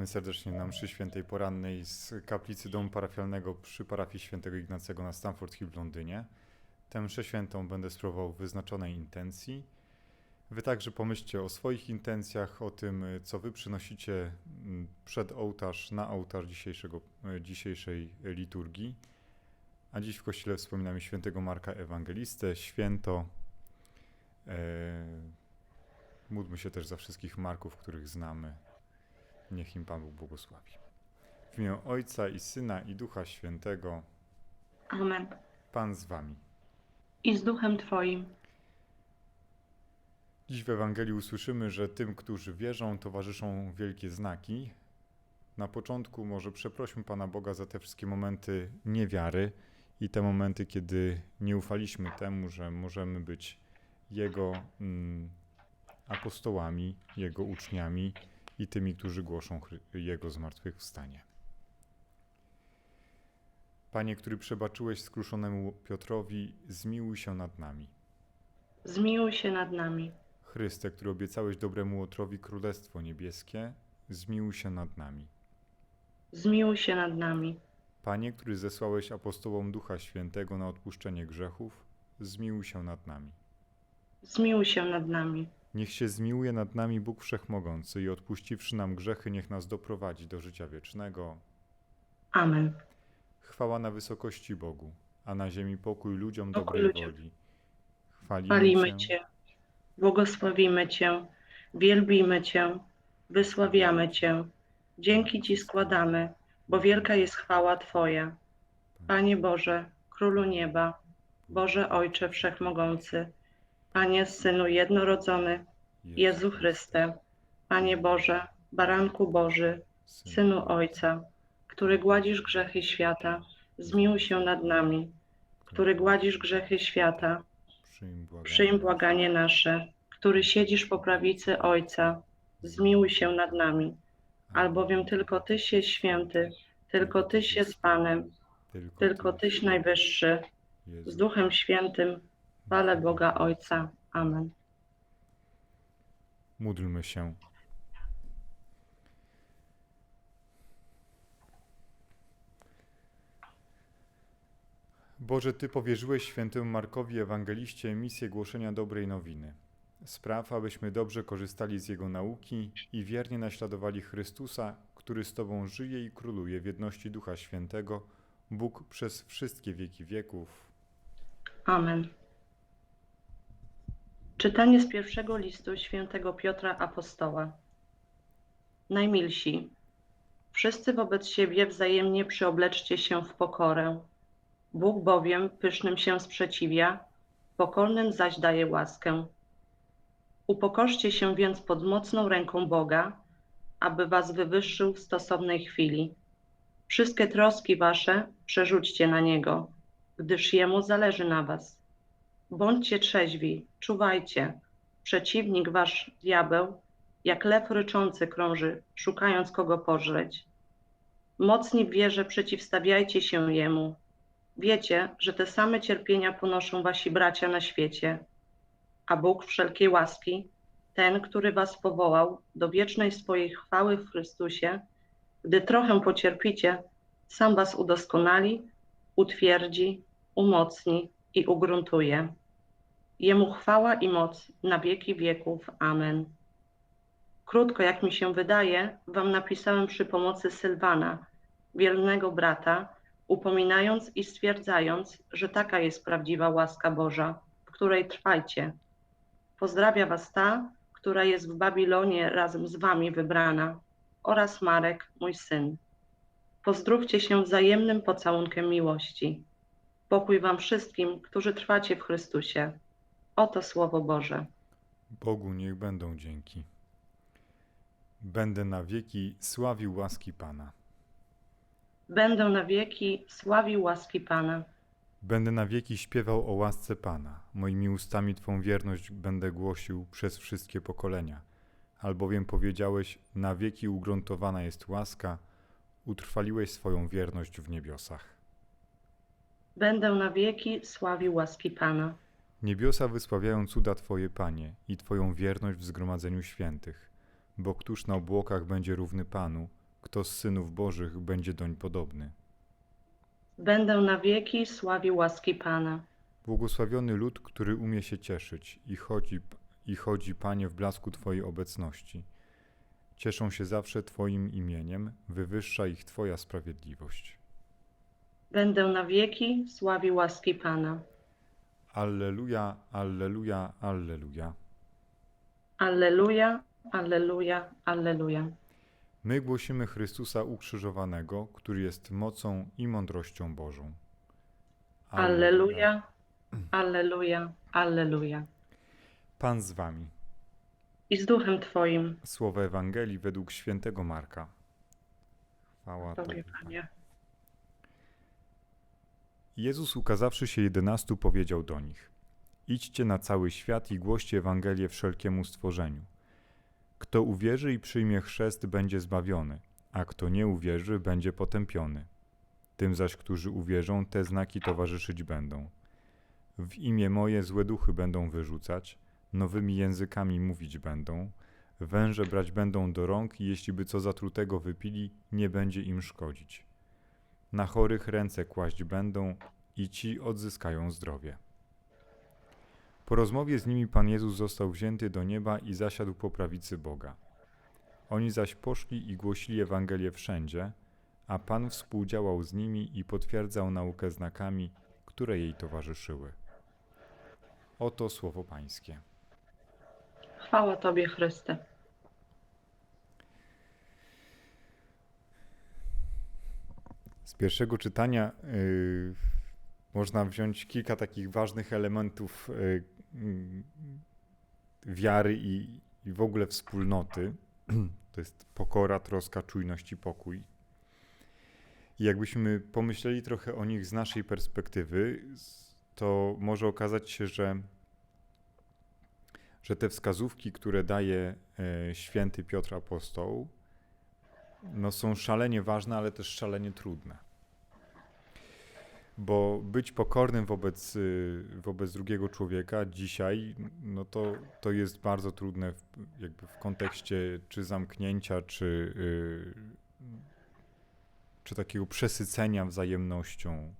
Witamy serdecznie na mszy świętej porannej z kaplicy domu parafialnego przy parafii świętego Ignacego na Stamford Hill w Londynie. Tę mszę świętą będę spróbował w wyznaczonej intencji. Wy także pomyślcie o swoich intencjach, o tym, co wy przynosicie mm, przed ołtarz, na ołtarz dzisiejszego, y, dzisiejszej liturgii. A dziś w kościele wspominamy świętego Marka Ewangelistę, święto. E, módlmy się też za wszystkich Marków, których znamy. Niech im Pan Bóg błogosławi. W imię Ojca i Syna i Ducha Świętego, Amen. Pan z Wami. I z duchem Twoim. Dziś w Ewangelii usłyszymy, że tym, którzy wierzą, towarzyszą wielkie znaki. Na początku może przeprośmy Pana Boga za te wszystkie momenty niewiary i te momenty, kiedy nie ufaliśmy temu, że możemy być Jego mm, apostołami, Jego uczniami i tymi, którzy głoszą Jego zmartwychwstanie. Panie, który przebaczyłeś skruszonemu Piotrowi, zmiłuj się nad nami. Zmiłuj się nad nami. Chryste, który obiecałeś dobremu Łotrowi Królestwo Niebieskie, zmiłuj się nad nami. Zmiłuj się nad nami. Panie, który zesłałeś apostołom Ducha Świętego na odpuszczenie grzechów, zmiłuj się nad nami. Zmiłuj się nad nami. Niech się zmiłuje nad nami Bóg Wszechmogący i odpuściwszy nam grzechy, niech nas doprowadzi do życia wiecznego. Amen. Chwała na wysokości Bogu, a na ziemi pokój ludziom Pokój dobrej ludziom. woli. Chwalimy, Chwalimy Cię. Cię. Błogosławimy Cię. Wielbimy Cię. Wysławiamy Cię. Dzięki Ci składamy, bo wielka jest chwała Twoja. Panie Boże, Królu Nieba, Boże Ojcze Wszechmogący, Panie Synu Jednorodzony, Jezu Chryste, Panie Boże, Baranku Boży, Synu. Ojca, który gładzisz grzechy świata, zmiłuj się nad nami, który gładzisz grzechy świata, Przyjm błaganie. nasze, który siedzisz po prawicy Ojca, zmiłuj się nad nami, albowiem tylko Tyś jest święty, tylko Tyś jest Panem, tylko Tyś najwyższy, z Duchem Świętym, chwale Boga Ojca. Amen. Módlmy się. Boże, Ty powierzyłeś świętemu Markowi Ewangeliście misję głoszenia dobrej nowiny. Spraw, abyśmy dobrze korzystali z Jego nauki i wiernie naśladowali Chrystusa, który z Tobą żyje i króluje w jedności Ducha Świętego, Bóg przez wszystkie wieki wieków. Amen. Czytanie z pierwszego listu świętego Piotra Apostoła. Najmilsi, wszyscy wobec siebie wzajemnie przyobleczcie się w pokorę. Bóg bowiem pysznym się sprzeciwia, pokornym zaś daje łaskę. Upokorzcie się więc pod mocną ręką Boga, aby was wywyższył w stosownej chwili. Wszystkie troski wasze przerzućcie na Niego, gdyż Jemu zależy na was. Bądźcie trzeźwi, czuwajcie. Przeciwnik wasz diabeł, jak lew ryczący krąży, szukając kogo pożreć. Mocni w wierze przeciwstawiajcie się Jemu. Wiecie, że te same cierpienia ponoszą wasi bracia na świecie. A Bóg wszelkiej łaski, ten, który was powołał do wiecznej swojej chwały w Chrystusie, gdy trochę pocierpicie, sam was udoskonali, utwierdzi, umocni i ugruntuje. Jemu chwała i moc na wieki wieków. Amen. Krótko, jak mi się wydaje, wam napisałem przy pomocy Sylwana, wiernego brata, upominając i stwierdzając, że taka jest prawdziwa łaska Boża, w której trwajcie. Pozdrawia was ta, która jest w Babilonie razem z wami wybrana, oraz Marek, mój syn. Pozdrówcie się wzajemnym pocałunkiem miłości. Pokój wam wszystkim, którzy trwacie w Chrystusie. Oto Słowo Boże. Bogu niech będą dzięki. Będę na wieki sławił łaski Pana. Będę na wieki sławił łaski Pana. Będę na wieki śpiewał o łasce Pana. Moimi ustami Twą wierność będę głosił przez wszystkie pokolenia. Albowiem powiedziałeś, na wieki ugruntowana jest łaska, utrwaliłeś swoją wierność w niebiosach. Będę na wieki sławił łaski Pana. Niebiosa wysławiają cuda Twoje, Panie, i Twoją wierność w zgromadzeniu świętych. Bo któż na obłokach będzie równy Panu, kto z synów Bożych będzie doń podobny. Będę na wieki sławił łaski Pana. Błogosławiony lud, który umie się cieszyć i chodzi, i chodzi, Panie, w blasku Twojej obecności. Cieszą się zawsze Twoim imieniem, wywyższa ich Twoja sprawiedliwość. Będę na wieki sławił łaski Pana. Alleluja, alleluja, alleluja. Alleluja, alleluja, alleluja. My głosimy Chrystusa ukrzyżowanego, który jest mocą i mądrością Bożą. Alleluja, alleluja, alleluja. Pan z Wami. I z duchem Twoim. Słowa Ewangelii według świętego Marka. Chwała Tobie, Tobie. Panie. Jezus ukazawszy się jedenastu powiedział do nich: Idźcie na cały świat i głoście Ewangelię wszelkiemu stworzeniu. Kto uwierzy i przyjmie chrzest, będzie zbawiony, a kto nie uwierzy, będzie potępiony. Tym zaś, którzy uwierzą, te znaki towarzyszyć będą. W imię moje złe duchy będą wyrzucać, nowymi językami mówić będą, węże brać będą do rąk i jeśli by co zatrutego wypili, nie będzie im szkodzić. Na chorych ręce kłaść będą i ci odzyskają zdrowie. Po rozmowie z nimi Pan Jezus został wzięty do nieba i zasiadł po prawicy Boga. Oni zaś poszli i głosili Ewangelię wszędzie, a Pan współdziałał z nimi i potwierdzał naukę znakami, które jej towarzyszyły. Oto słowo Pańskie. Chwała Tobie, Chryste. Z pierwszego czytania y, można wziąć kilka takich ważnych elementów y, y, wiary i, i w ogóle wspólnoty. To jest pokora, troska, czujność i pokój. I jakbyśmy pomyśleli trochę o nich z naszej perspektywy, to może okazać się, że, że te wskazówki, które daje e, święty Piotr Apostoł, no są szalenie ważne, ale też szalenie trudne. Bo być pokornym wobec, y, wobec drugiego człowieka dzisiaj, no to, to jest bardzo trudne w, jakby w kontekście czy zamknięcia, czy, y, czy takiego przesycenia wzajemnością,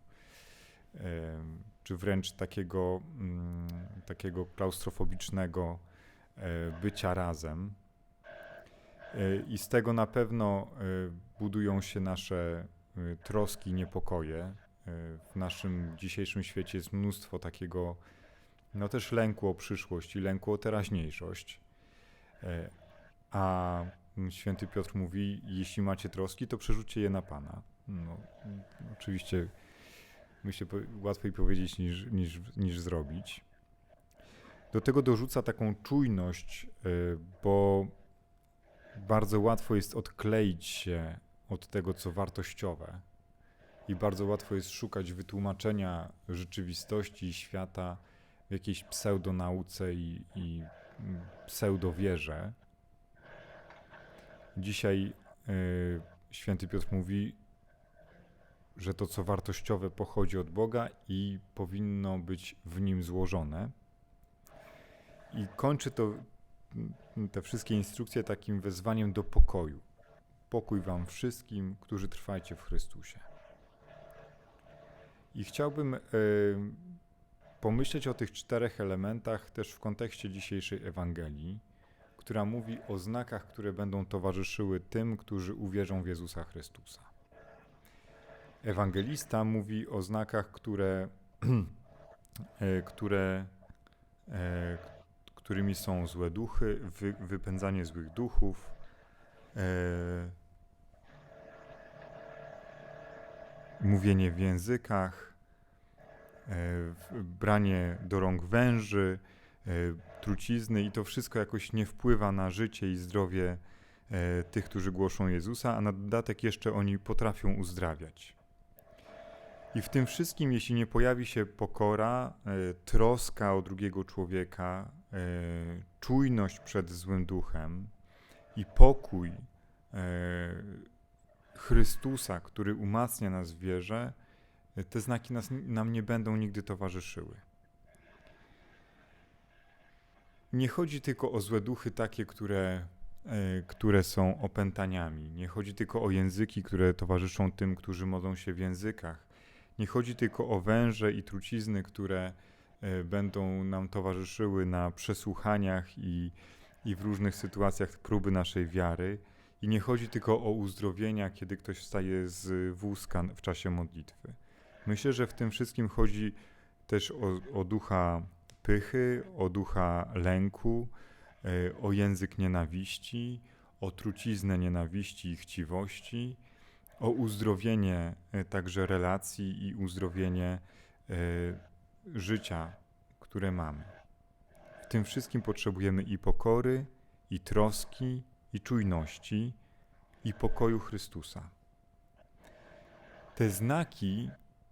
em, czy wręcz takiego, mm, takiego klaustrofobicznego e, bycia razem. E, I z tego na pewno e, budują się nasze e, troski, niepokoje. W naszym dzisiejszym świecie jest mnóstwo takiego, no też lęku o przyszłość i lęku o teraźniejszość. A święty Piotr mówi, jeśli macie troski, to przerzućcie je na Pana. No, oczywiście myślę, łatwiej powiedzieć niż, niż, niż zrobić. Do tego dorzuca taką czujność, bo bardzo łatwo jest odkleić się od tego, co wartościowe, i bardzo łatwo jest szukać wytłumaczenia rzeczywistości i świata w jakiejś pseudonauce i, i pseudowierze. Dzisiaj y, święty Piotr mówi, że to, co wartościowe, pochodzi od Boga i powinno być w nim złożone. I kończy to te wszystkie instrukcje takim wezwaniem do pokoju. Pokój wam wszystkim, którzy trwajcie w Chrystusie. I chciałbym y, pomyśleć o tych czterech elementach też w kontekście dzisiejszej Ewangelii, która mówi o znakach, które będą towarzyszyły tym, którzy uwierzą w Jezusa Chrystusa. Ewangelista mówi o znakach, które, e, które, e, którymi są złe duchy, wy, wypędzanie złych duchów, e, mówienie w językach, e, branie do rąk węży, e, trucizny i to wszystko jakoś nie wpływa na życie i zdrowie e, tych, którzy głoszą Jezusa, a na dodatek jeszcze oni potrafią uzdrawiać. I w tym wszystkim, jeśli nie pojawi się pokora, e, troska o drugiego człowieka, e, czujność przed złym duchem i pokój e, Chrystusa, który umacnia nas w wierze, te znaki nas, nam nie będą nigdy towarzyszyły. Nie chodzi tylko o złe duchy takie, które które są opętaniami. Nie chodzi tylko o języki, które towarzyszą tym, którzy modlą się w językach. Nie chodzi tylko o węże i trucizny, które e, będą nam towarzyszyły na przesłuchaniach i, i w różnych sytuacjach próby naszej wiary. I nie chodzi tylko o uzdrowienia, kiedy ktoś wstaje z wózka w czasie modlitwy. Myślę, że w tym wszystkim chodzi też o, o ducha pychy, o ducha lęku, e, o język nienawiści, o truciznę nienawiści i chciwości, o uzdrowienie e, także relacji i uzdrowienie e, życia, które mamy. W tym wszystkim potrzebujemy i pokory, i troski, i czujności, i pokoju Chrystusa. Te znaki,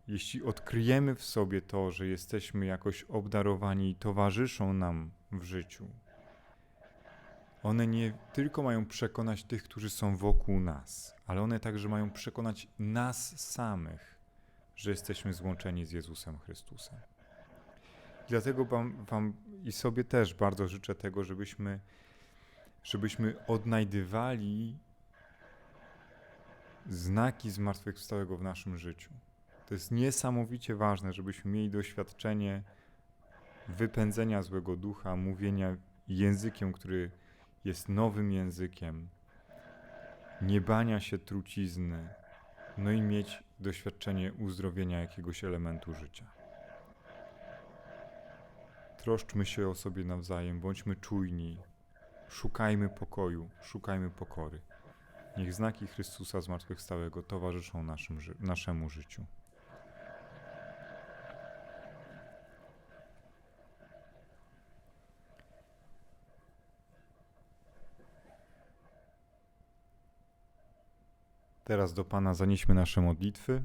jeśli odkryjemy w sobie to, że jesteśmy jakoś obdarowani towarzyszą nam w życiu, one nie tylko mają przekonać tych, którzy są wokół nas, ale one także mają przekonać nas samych, że jesteśmy złączeni z Jezusem Chrystusem. Dlatego wam, wam i sobie też bardzo życzę tego, żebyśmy, żebyśmy odnajdywali znaki zmartwychwstałego w naszym życiu. To jest niesamowicie ważne, żebyśmy mieli doświadczenie wypędzenia złego ducha, mówienia językiem, który jest nowym językiem, nie bania się trucizny, no i mieć doświadczenie uzdrowienia jakiegoś elementu życia. Troszczmy się o sobie nawzajem, bądźmy czujni, szukajmy pokoju, szukajmy pokory. Niech znaki Chrystusa zmartwychwstałego towarzyszą naszym, naszemu życiu. Teraz do Pana zanieśmy nasze modlitwy.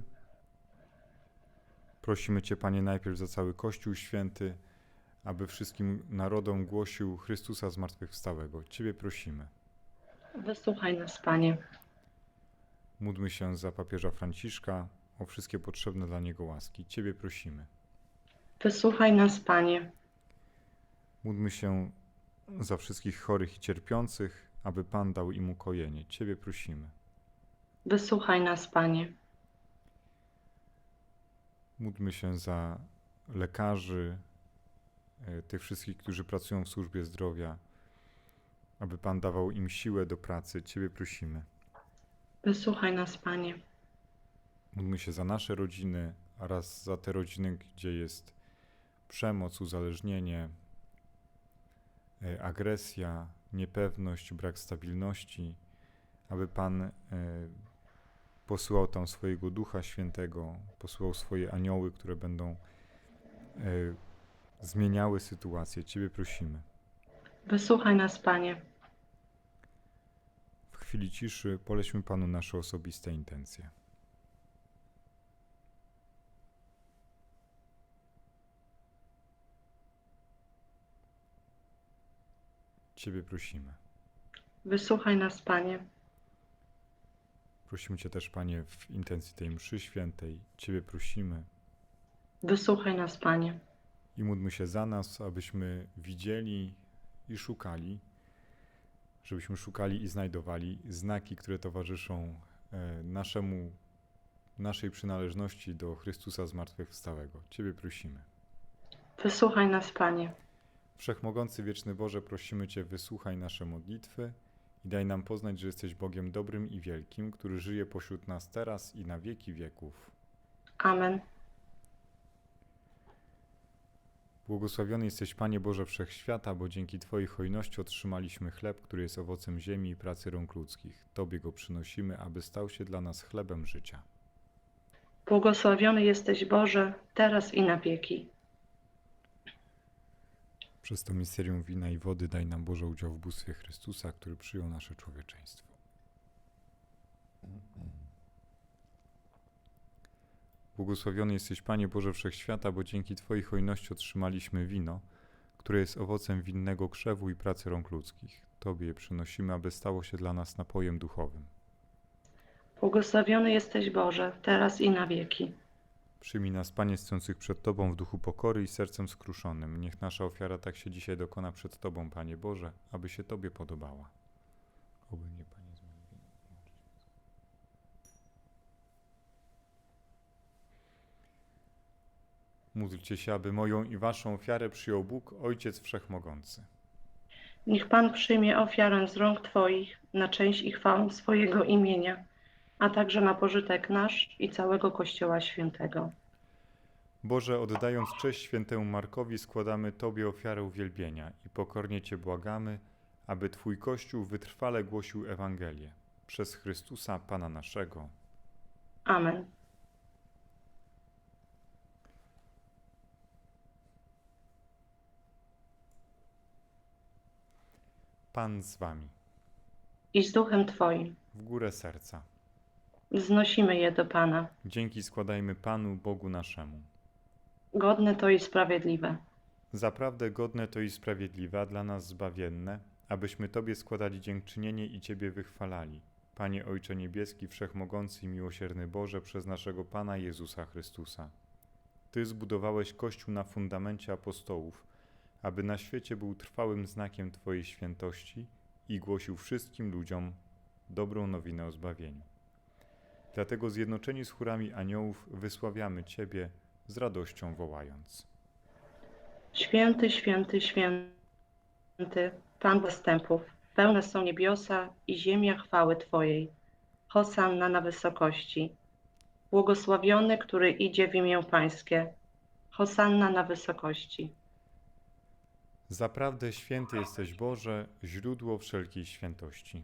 Prosimy Cię, Panie, najpierw za cały Kościół Święty, aby wszystkim narodom głosił Chrystusa zmartwychwstałego. Ciebie prosimy. Wysłuchaj nas, Panie. Módlmy się za papieża Franciszka o wszystkie potrzebne dla niego łaski. Ciebie prosimy. Wysłuchaj nas, Panie. Módlmy się za wszystkich chorych i cierpiących, aby Pan dał im ukojenie. Ciebie prosimy. Wysłuchaj nas, Panie. Módlmy się za lekarzy, e, tych wszystkich, którzy pracują w służbie zdrowia, aby Pan dawał im siłę do pracy. Ciebie prosimy. Wysłuchaj nas, Panie. Módlmy się za nasze rodziny oraz za te rodziny, gdzie jest przemoc, uzależnienie, e, agresja, niepewność, brak stabilności, aby Pan posyłał tam swojego Ducha Świętego, posyłał swoje anioły, które będą e, zmieniały sytuację. Ciebie prosimy. Wysłuchaj nas, Panie. W chwili ciszy polećmy Panu nasze osobiste intencje. Ciebie prosimy. Wysłuchaj nas, Panie. Prosimy Cię też, Panie, w intencji tej mszy świętej. Ciebie prosimy Wysłuchaj nas, Panie. i módlmy się za nas, abyśmy widzieli i szukali, żebyśmy szukali i znajdowali znaki, które towarzyszą e, naszemu, naszej przynależności do Chrystusa Zmartwychwstałego. Ciebie prosimy. Wysłuchaj nas, Panie. Wszechmogący wieczny Boże, prosimy Cię, wysłuchaj nasze modlitwy i daj nam poznać, że jesteś Bogiem dobrym i wielkim, który żyje pośród nas teraz i na wieki wieków. Amen. Błogosławiony jesteś, Panie Boże Wszechświata, bo dzięki Twojej hojności otrzymaliśmy chleb, który jest owocem ziemi i pracy rąk ludzkich. Tobie go przynosimy, aby stał się dla nas chlebem życia. Błogosławiony jesteś, Boże, teraz i na wieki. Przez to misterium wina i wody daj nam Boże udział w bóstwie Chrystusa, który przyjął nasze człowieczeństwo. Błogosławiony jesteś, Panie Boże Wszechświata, bo dzięki Twojej hojności otrzymaliśmy wino, które jest owocem winnego krzewu i pracy rąk ludzkich. Tobie je przynosimy, aby stało się dla nas napojem duchowym. Błogosławiony jesteś, Boże, teraz i na wieki. Przyjmij nas, Panie, stojących przed Tobą w duchu pokory i sercem skruszonym. Niech nasza ofiara tak się dzisiaj dokona przed Tobą, Panie Boże, aby się Tobie podobała. Oby mnie Panie. Módlcie się, aby moją i waszą ofiarę przyjął Bóg, Ojciec Wszechmogący. Niech Pan przyjmie ofiarę z rąk Twoich na część i chwałę swojego imienia, a także na pożytek nasz i całego Kościoła Świętego. Boże, oddając cześć świętemu Markowi, składamy Tobie ofiarę uwielbienia i pokornie Cię błagamy, aby Twój Kościół wytrwale głosił Ewangelię. Przez Chrystusa Pana naszego. Amen. Pan z Wami. I z duchem Twoim W górę serca. Wznosimy je do Pana. Dzięki składajmy Panu Bogu naszemu. Godne to i sprawiedliwe. Zaprawdę godne to i sprawiedliwe, a dla nas zbawienne, abyśmy Tobie składali dziękczynienie i Ciebie wychwalali. Panie Ojcze Niebieski, Wszechmogący i Miłosierny Boże, przez naszego Pana Jezusa Chrystusa. Ty zbudowałeś Kościół na fundamencie apostołów, aby na świecie był trwałym znakiem Twojej świętości i głosił wszystkim ludziom dobrą nowinę o zbawieniu. Dlatego zjednoczeni z chórami aniołów wysławiamy Ciebie z radością wołając. Święty, święty, święty, Pan zastępów, pełne są niebiosa i ziemia chwały Twojej. Hosanna na wysokości. Błogosławiony, który idzie w imię Pańskie. Hosanna na wysokości. Zaprawdę święty jesteś Boże, źródło wszelkiej świętości.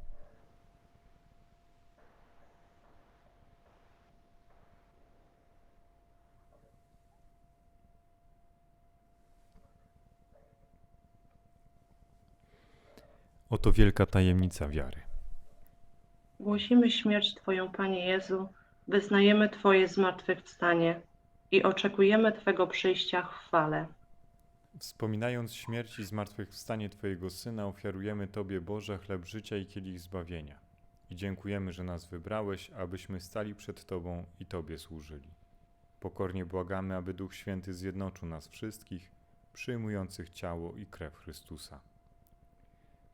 Oto wielka tajemnica wiary. Głosimy śmierć Twoją, Panie Jezu, wyznajemy Twoje zmartwychwstanie i oczekujemy Twego przyjścia w chwale. Wspominając śmierć i zmartwychwstanie Twojego Syna, ofiarujemy Tobie, Boże, chleb życia i kielich zbawienia. I dziękujemy, że nas wybrałeś, abyśmy stali przed Tobą i Tobie służyli. Pokornie błagamy, aby Duch Święty zjednoczył nas wszystkich, przyjmujących ciało i krew Chrystusa.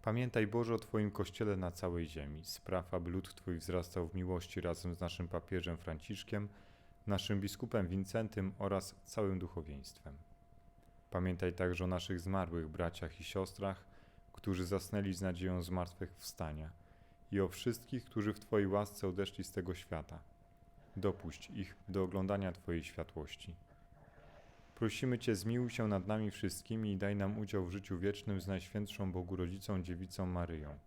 Pamiętaj, Boże, o Twoim Kościele na całej ziemi. Spraw, aby lud Twój wzrastał w miłości razem z naszym papieżem Franciszkiem, naszym biskupem Wincentym oraz całym duchowieństwem. Pamiętaj także o naszych zmarłych braciach i siostrach, którzy zasnęli z nadzieją zmartwychwstania i o wszystkich, którzy w Twojej łasce odeszli z tego świata. Dopuść ich do oglądania Twojej światłości. Prosimy Cię, zmiłuj się nad nami wszystkimi i daj nam udział w życiu wiecznym z Najświętszą Bogu Rodzicą Dziewicą Maryją,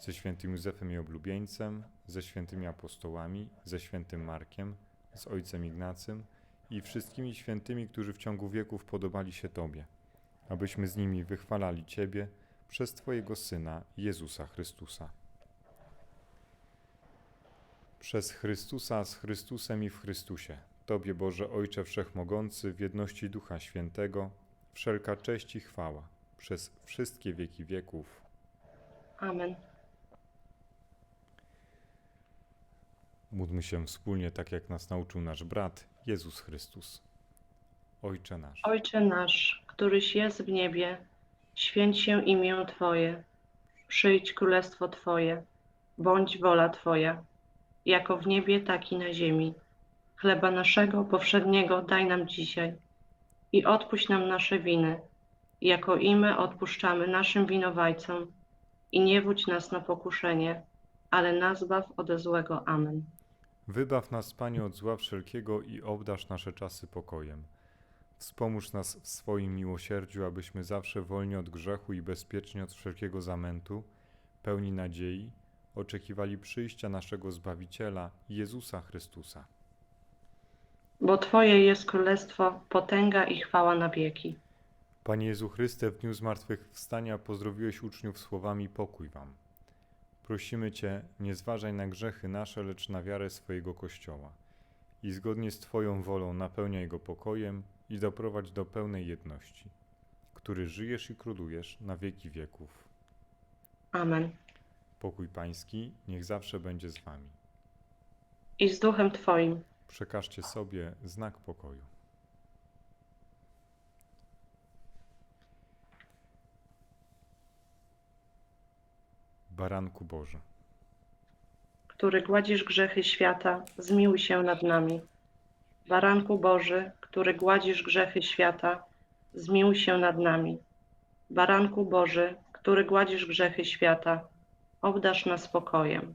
ze świętym Józefem i oblubieńcem, ze świętymi apostołami, ze świętym Markiem, z ojcem Ignacym i wszystkimi świętymi, którzy w ciągu wieków podobali się Tobie, abyśmy z nimi wychwalali Ciebie przez Twojego Syna, Jezusa Chrystusa. Przez Chrystusa, z Chrystusem i w Chrystusie, Tobie, Boże Ojcze Wszechmogący, w jedności Ducha Świętego, wszelka cześć i chwała, przez wszystkie wieki wieków. Amen. Módlmy się wspólnie, tak jak nas nauczył nasz brat, Jezus Chrystus. Ojcze nasz. Ojcze nasz, któryś jest w niebie, święć się imię Twoje. Przyjdź królestwo Twoje, bądź wola Twoja, jako w niebie, tak i na ziemi. Chleba naszego powszedniego daj nam dzisiaj i odpuść nam nasze winy, jako i my odpuszczamy naszym winowajcom. i nie wódź nas na pokuszenie, ale nas baw ode złego. Amen. Wybaw nas, Panie, od zła wszelkiego i obdarz nasze czasy pokojem. Wspomóż nas w swoim miłosierdziu, abyśmy zawsze wolni od grzechu i bezpiecznie od wszelkiego zamętu, pełni nadziei, oczekiwali przyjścia naszego Zbawiciela, Jezusa Chrystusa. Bo Twoje jest królestwo, potęga i chwała na wieki. Panie Jezu Chryste, w dniu zmartwychwstania pozdrowiłeś uczniów słowami pokój wam. Prosimy Cię, nie zważaj na grzechy nasze, lecz na wiarę swojego Kościoła. I zgodnie z Twoją wolą napełniaj go pokojem i doprowadź do pełnej jedności, który żyjesz i królujesz na wieki wieków. Amen. Pokój Pański niech zawsze będzie z Wami. I z duchem Twoim. Przekażcie sobie znak pokoju. Baranku Boży. który gładzisz grzechy świata, zmiłuj się nad nami. Baranku Boży, który gładzisz grzechy świata, zmiłuj się nad nami. Baranku Boży, który gładzisz grzechy świata, obdarz nas spokojem.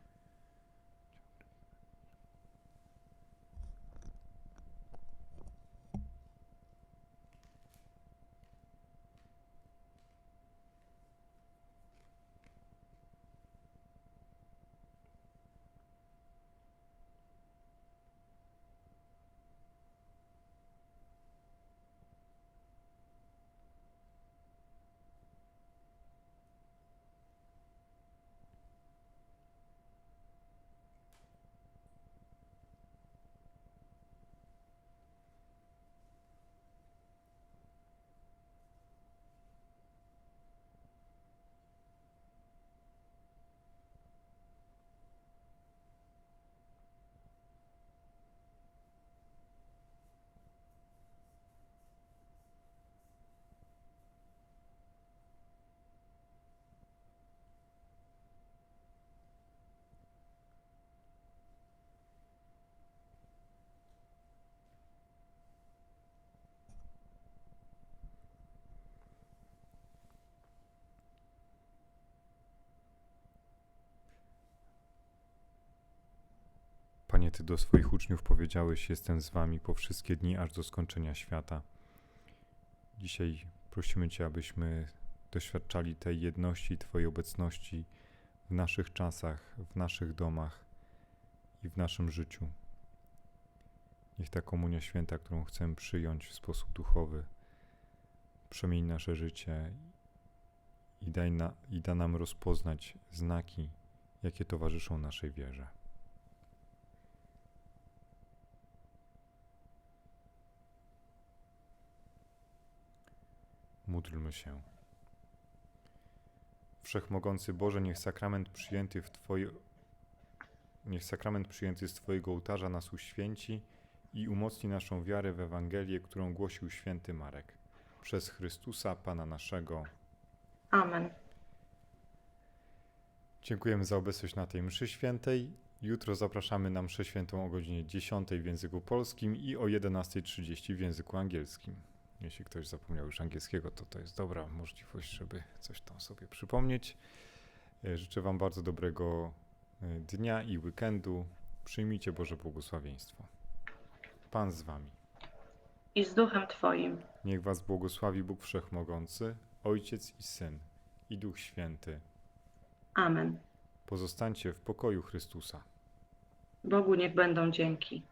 Ty do swoich uczniów powiedziałeś: Jestem z Wami po wszystkie dni, aż do skończenia świata. Dzisiaj prosimy Cię, abyśmy doświadczali tej jedności, Twojej obecności w naszych czasach, w naszych domach i w naszym życiu. Niech ta komunia święta, którą chcemy przyjąć w sposób duchowy, przemieni nasze życie i, daj na, i da nam rozpoznać znaki, jakie towarzyszą naszej wierze. Módlmy się. Wszechmogący Boże, niech sakrament przyjęty w Twoje... Niech sakrament przyjęty z Twojego ołtarza nas uświęci i umocni naszą wiarę w Ewangelię, którą głosił święty Marek. Przez Chrystusa, Pana naszego. Amen. Dziękujemy za obecność na tej mszy świętej. Jutro zapraszamy na mszę świętą o godzinie 10 w języku polskim i o 11.30 w języku angielskim. Jeśli ktoś zapomniał już angielskiego, to to jest dobra możliwość, żeby coś tam sobie przypomnieć. E, Życzę Wam bardzo dobrego e, dnia i weekendu. Przyjmijcie Boże błogosławieństwo. Pan z Wami. I z duchem Twoim. Niech Was błogosławi Bóg Wszechmogący, Ojciec i Syn i Duch Święty. Amen. Pozostańcie w pokoju Chrystusa. Bogu niech będą dzięki.